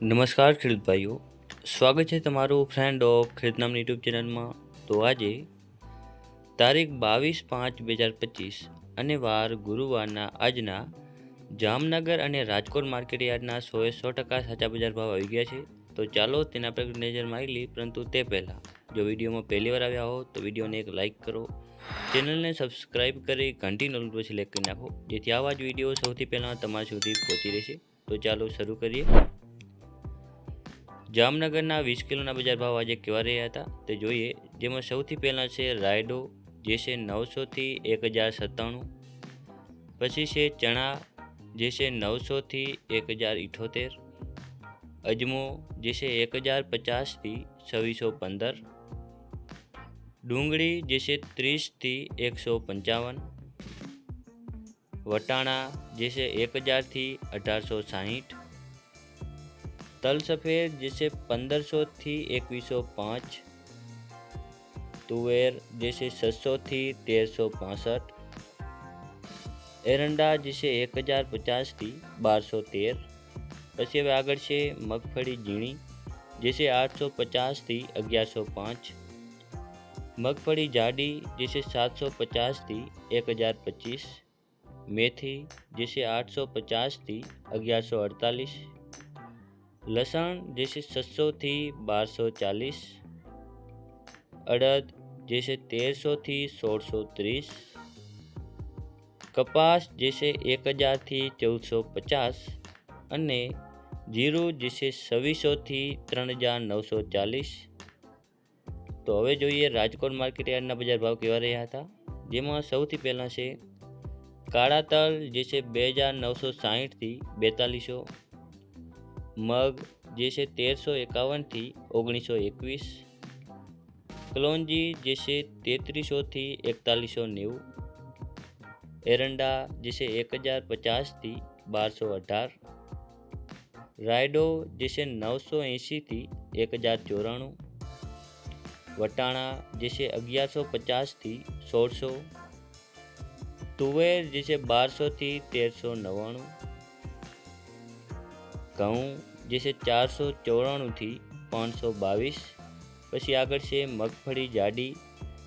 નમસ્કાર ખેડૂત ભાઈઓ સ્વાગત છે તમારું ફ્રેન્ડ ઓફ ખેડૂત યુટ્યુબ ચેનલમાં તો આજે તારીખ બાવીસ પાંચ બે હજાર પચીસ અને વાર ગુરુવારના આજના જામનગર અને રાજકોટ માર્કેટ યાર્ડના સોએ સો ટકા સાચા બજાર ભાવ આવી ગયા છે. તો ચાલો તેના પર નજર મારી લઈ પરંતુ તે પહેલાં જો વિડીયોમાં પહેલી વાર આવ્યા હો તો વિડીયોને એક લાઇક કરો. ચેનલને સબસ્ક્રાઇબ કરી ઘંટી નોલ પર સિલેક્ટ કરી નાખો, જેથી આવા જ વીડિયો સૌથી પહેલાં તમારા સુધી પહોંચી રહેશે. તો ચાલો શરૂ કરીએ. જામનગરના વીસ કિલોના બજાર ભાવ આજે કેવા રહ્યા હતા? તે જોઈએ, જેમાં સૌથી પહેલાં છે રાયડો, જે છે નવસોથી એક હજાર સત્તાણું, પછી છે ચણા, જે છે નવસોથી એક હજાર ઇઠોતેર, અજમો, જે છે એક હજાર પચાસથી છવ્વીસો પંદર, ડુંગળી, જે છે ત્રીસથી એકસો પંચાવન, વટાણા, જે છે એક હજારથી અઢારસો સાહીઠ તલ સફેદ જે છે પંદરસોથી એકવીસો પાંચ તુવેર જે છે છસોથી તેરસો પાસઠ એરંડા જે છે એક હજાર પચાસથી બારસો તેર પછી હવે આગળ છે મગફળી ઝીણી જે છે આઠસો પચાસથી અગિયારસો પાંચ મગફળી જાડી જે છે સાતસો પચાસથી એક હજાર પચીસ મેથી જે છે આઠસો પચાસથી અગિયારસો અડતાલીસ લસણ જે છે છસોથી બારસો ચાલીસ અડદ જે છે તેરસોથી સોળસો ત્રીસ કપાસ જે છે એક હજારથી ચૌદસો પચાસ અને જીરું જે છે છવ્વીસોથી ત્રણ હજાર નવસો ચાલીસ તો હવે જોઈએ રાજકોટ માર્કેટ યાર્ડના બજાર ભાવ કેવા રહ્યા હતા? જેમાં સૌથી પહેલાં છે કાળા તલ જે છે બે હજાર નવસો સાહીઠથી બેતાલીસો મગ, જે છે તેરસો એકાવનથી ઓગણીસો એકવીસ, કલોંજી, જે છે તેત્રીસોથી એકતાલીસો નેવું, એરંડા, જે છે એક હજાર પચાસથી બારસો અઢાર, રાયડો, જે છે નવસો એંશીથી એક હજાર ચોરાણું, વટાણા, જે છે અગિયારસો પચાસથી સોળસો, તુવેર, જે છે બારસોથી તેરસો નવ્વાણું, ઘઉં જે છે ચારસો ચોરાણુંથી પાંચસો બાવીસ, પછી આગળ છે મગફળી જાડી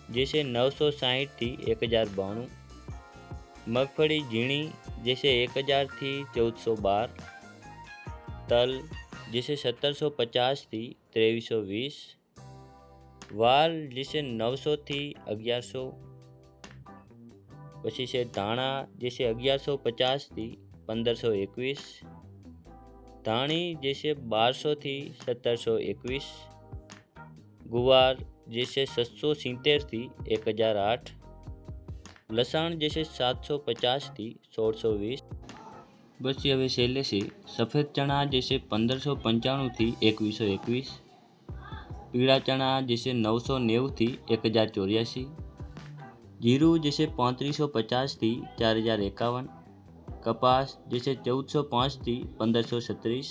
જે છે નવસો સાહીઠથી એક હજાર બાણું, મગફળી ઝીણી જે છે એક હજારથી ચૌદસો બાર, તલ જે છે સત્તરસો પચાસથી ત્રેવીસો વીસ, વાલ જે છે નવસોથી અગિયારસો, પછી છે ધાણા જે છે અગિયારસો પચાસથી પંદરસો એકવીસ ધાણી જે છે બારસોથી સત્તરસો એકવીસ, ગુવાર જે છે સાતસો સિત્તેરથી એક હજાર આઠ, લસણ જે છે સાતસો પચાસથી સોળસો વીસ પછી હવે છેલ્લે છે સફેદ ચણા જે છે પંદરસો પંચાણુંથી એકવીસો એકવીસ, પીળા ચણા જે છે નવસો નેવુંથી એક હજાર ચોર્યાસી, જીરું જે છે પાંત્રીસો પચાસથી ચાર હજાર એકાવન કપાસ જે છે ચૌદસો પાંચથી પંદરસો છત્રીસ.